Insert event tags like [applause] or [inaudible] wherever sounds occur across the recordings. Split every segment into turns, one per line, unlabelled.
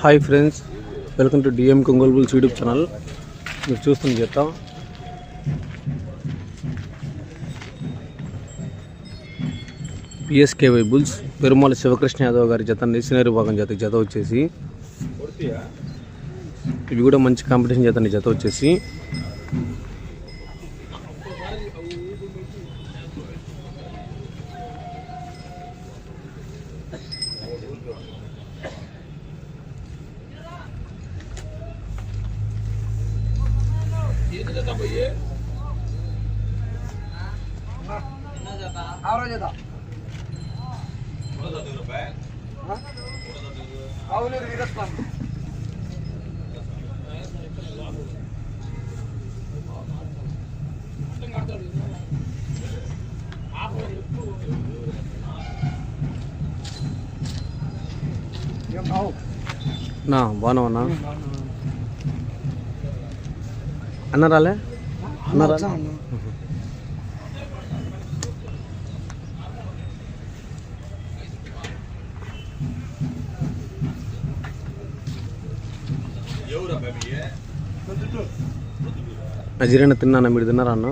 Hi friends welcome to DM కొంగోల్బుల్స్ YouTube channel. మీరు చూస్తున్న జత పిఎస్కేవై బుల్స్ పెరుమాల శివకృష్ణ యాదవ్ గారి జత నేషనరీ భాగం జత జత వచ్చేసి ఇవి కూడా మంచి కాంపిటీషన్ జత జత. వచ్చేసి నా బాగున్నావన్నా అన్న రాలే అన్న రాలే నజీరైనా తిన్నానా మీరు తిన్నారా అన్న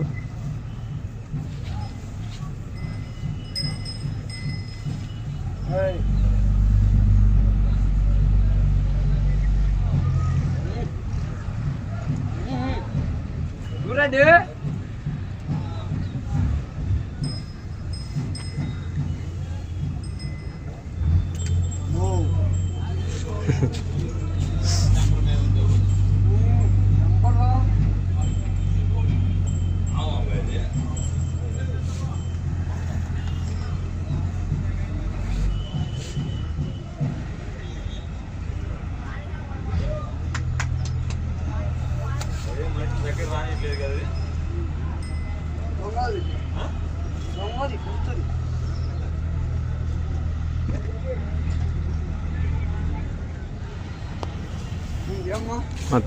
정말이 곱들이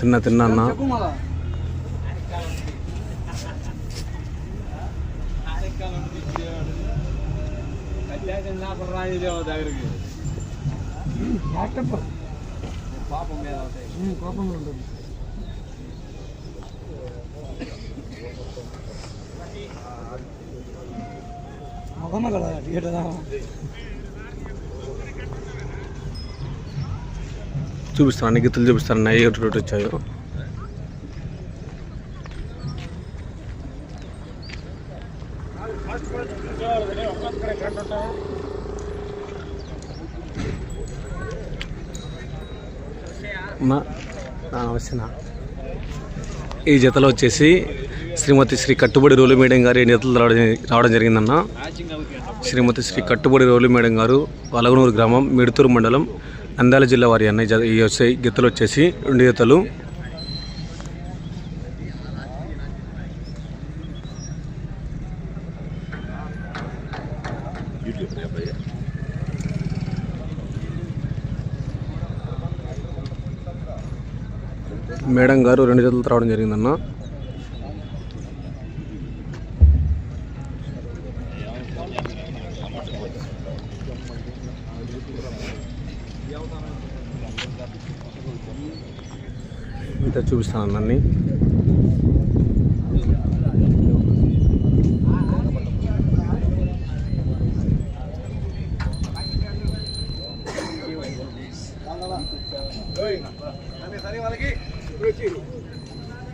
తిన్నా తిన్నా అన్న చూపిస్తాను అన్ని గిత్తులు చూపిస్తాను అన్న ఎటు రోడ్ వచ్చాయో అమ్మా, ఈ జతలో వచ్చేసి శ్రీమతి శ్రీ కట్టుబడి రోలు మేడం గారి నేతలు రావడం రావడం జరిగిందన్న. శ్రీమతి శ్రీ కట్టుబడి రోలు మేడం గారు వలగనూరు గ్రామం మిడుతూరు మండలం అందాల జిల్లా వారి అన్నయ్య ఈ వచ్చే గీతలు వచ్చేసి రెండు గీతలు మేడం గారు రెండు జతలు రావడం జరిగిందన్న. ఇంత చూపిస్తాను అన్నీ.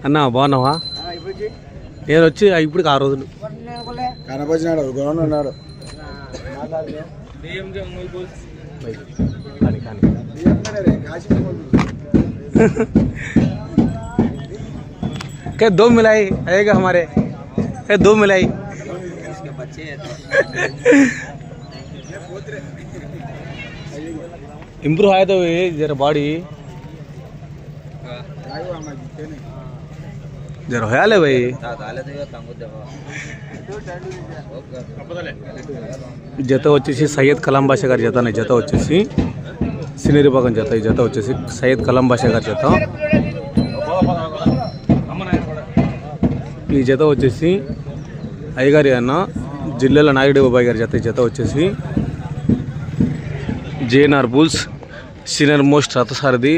అన్న బాగున్నావా? నేను వచ్చి ఇప్పుడు ఆ రోజులు.
కనపచ్చినాడు గొడవ ఉన్నాడు [laughs]
क्या दो मिलाई आएगा हमारे क्या दो मिलाई [laughs] इम्प्रूव आया तो ये जरा बॉडी जरा होया ले भाई జత వచ్చేసి సయ్యద్ కలాం బాషా గారి జత అనే జత వచ్చేసి సినీ విభాగం జత ఈ జత వచ్చేసి సయ్యద్ కలాం బాషా గారి జత. ఈ జత వచ్చేసి అయ్యగారి అన్న జిల్లాల నాయుడు బాబాయ్ గారి జత ఈ జత వచ్చేసి జేఎన్ఆర్ బుల్స్ సీనియర్ మోస్ట్ రథసారథి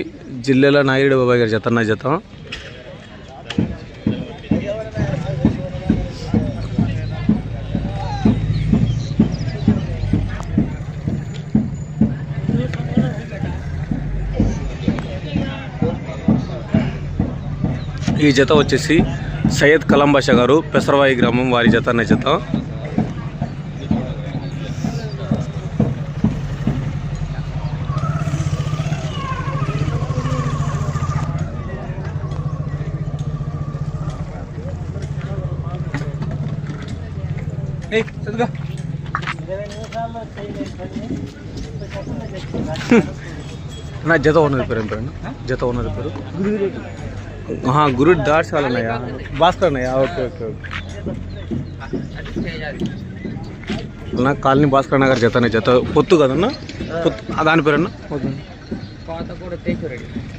జిల్లాల నాయుడు బాబాయ్ గారి జత అన్న జత. ఈ జత వచ్చేసి సయ్యద్ కలాం బాషా గారు పెసరవాయి గ్రామం వారి జత అన్న జత. నా జత ఉన్నది పేరు ఏం పేరు? జత ఉన్నది పేరు? గురు డాట్స్ వాళ్ళన్నాయా భాస్కర్ అన్నయ్య ఓకే ఓకే ఓకే. నా కాలనీ భాస్కర్ అన్న గారి జత అన్న జత. పొత్తు కదన్నా? పొత్తు. దాని పేరు అన్న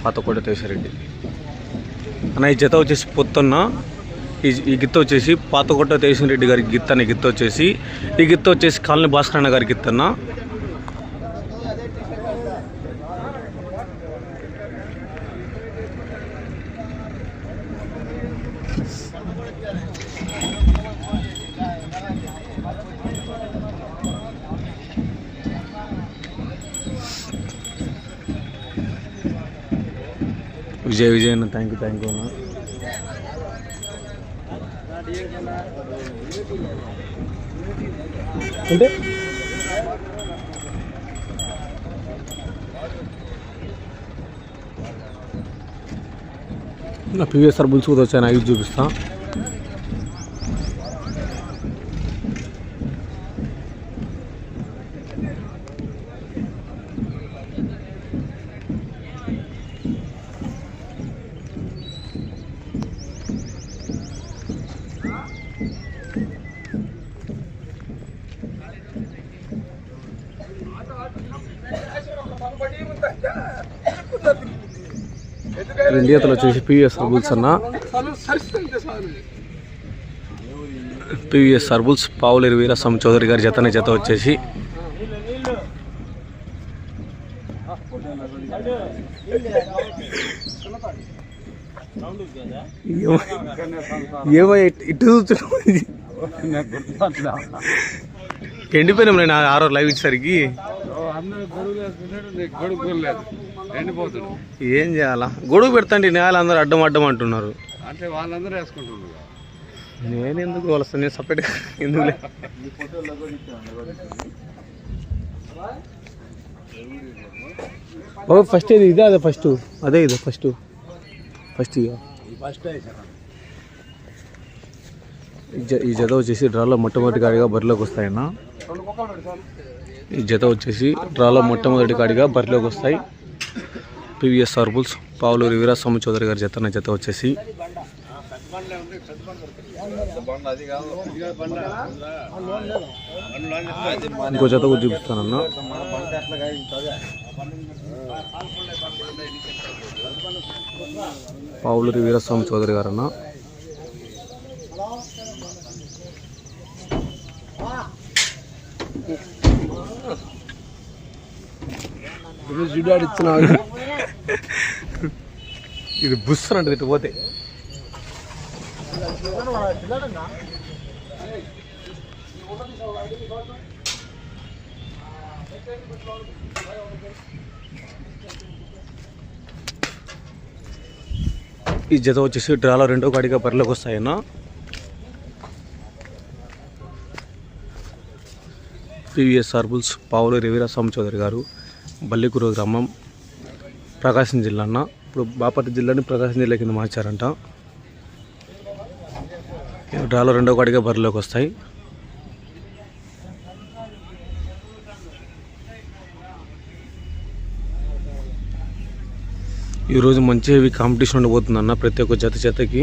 పాతకోట తేశ్వరెడ్డి అన్న ఈ జత వచ్చేసి పొత్తున్న. ఈ ఈ గిత్త వచ్చేసి పాతకోట తేశ్వరెడ్డి గారి గిత్త అనే గిత్త వచ్చేసి ఈ గిత్త వచ్చేసి కాలనీ భాస్కర్ అన్న గారి గిత్త అన్న. విజయ్ విజయ్ అన్న థ్యాంక్ యూ థ్యాంక్ యూ అన్న. అంటే? నా పివిఎస్ఆర్ బుల్స్ కూడా వచ్చాను అవి చూపిస్తాను రెండు ఈతలు వచ్చేసి పివిఎస్ఆర్ బుల్స్ అన్న. పివిఎస్ఆర్ బుల్స్ పావులేరు వీరస్వామి చౌదరి గారి జతనే జత వచ్చేసి. ఏమో ఇటు చూస్తున్నావు ఎండిపోయినాం నేను ఆరో లైవ్ ఇచ్చేసరికి. ఏం చేయాలా? గొడుగు పెడతాండి నేల అందరూ అడ్డం అడ్డం అంటున్నారు.
అంటే వాళ్ళందరూ వేసుకుంటున్నారు
నేను ఎందుకు వస్తాను నేను సపరేట్గా ఎందుకులే బాబు ఫస్ట్ ఇది ఇదే అదే ఫస్ట్ అదే ఇది ఫస్ట్ ఫస్ట్ ఈ జత వచ్చేసి డ్రాలో మొట్టమొదటి కాడిగా బరిలోకి వస్తాయన్న. ఈ జత వచ్చేసి డ్రాలో మొట్టమొదటి కాడిగా బరిలోకి వస్తాయి. PVS SR bulls Pavuluri Veeraswamy Chowdary గారి జత జత వచ్చేసి. ఇంకో జత కూడా చూపిస్తానన్న. పావులూరి వీరస్వామి చౌదరి గారన్నా. ఇది బుస్ అంటది ఇటు పోతే. ఈ జత వచ్చేసి డ్రాలో రెండో కాడిగా బరిలోకి వస్తాయన్న. పివిఎస్ సార్బుల్స్ పావులు రవిరాస్వామి చౌదరి గారు. బల్లికూరు గ్రామం ప్రకాశం జిల్లా అన్న. ఇప్పుడు బాపట్ల జిల్లాని ప్రకాశం జిల్లా కింద మార్చారంట. ఈ డ్రాలో రెండో కాడిగా బరిలోకి వస్తాయి. ఈరోజు మంచి హెవీ కాంపిటీషన్ ఉండబోతుందన్న ప్రతి ఒక్క జత జతకి.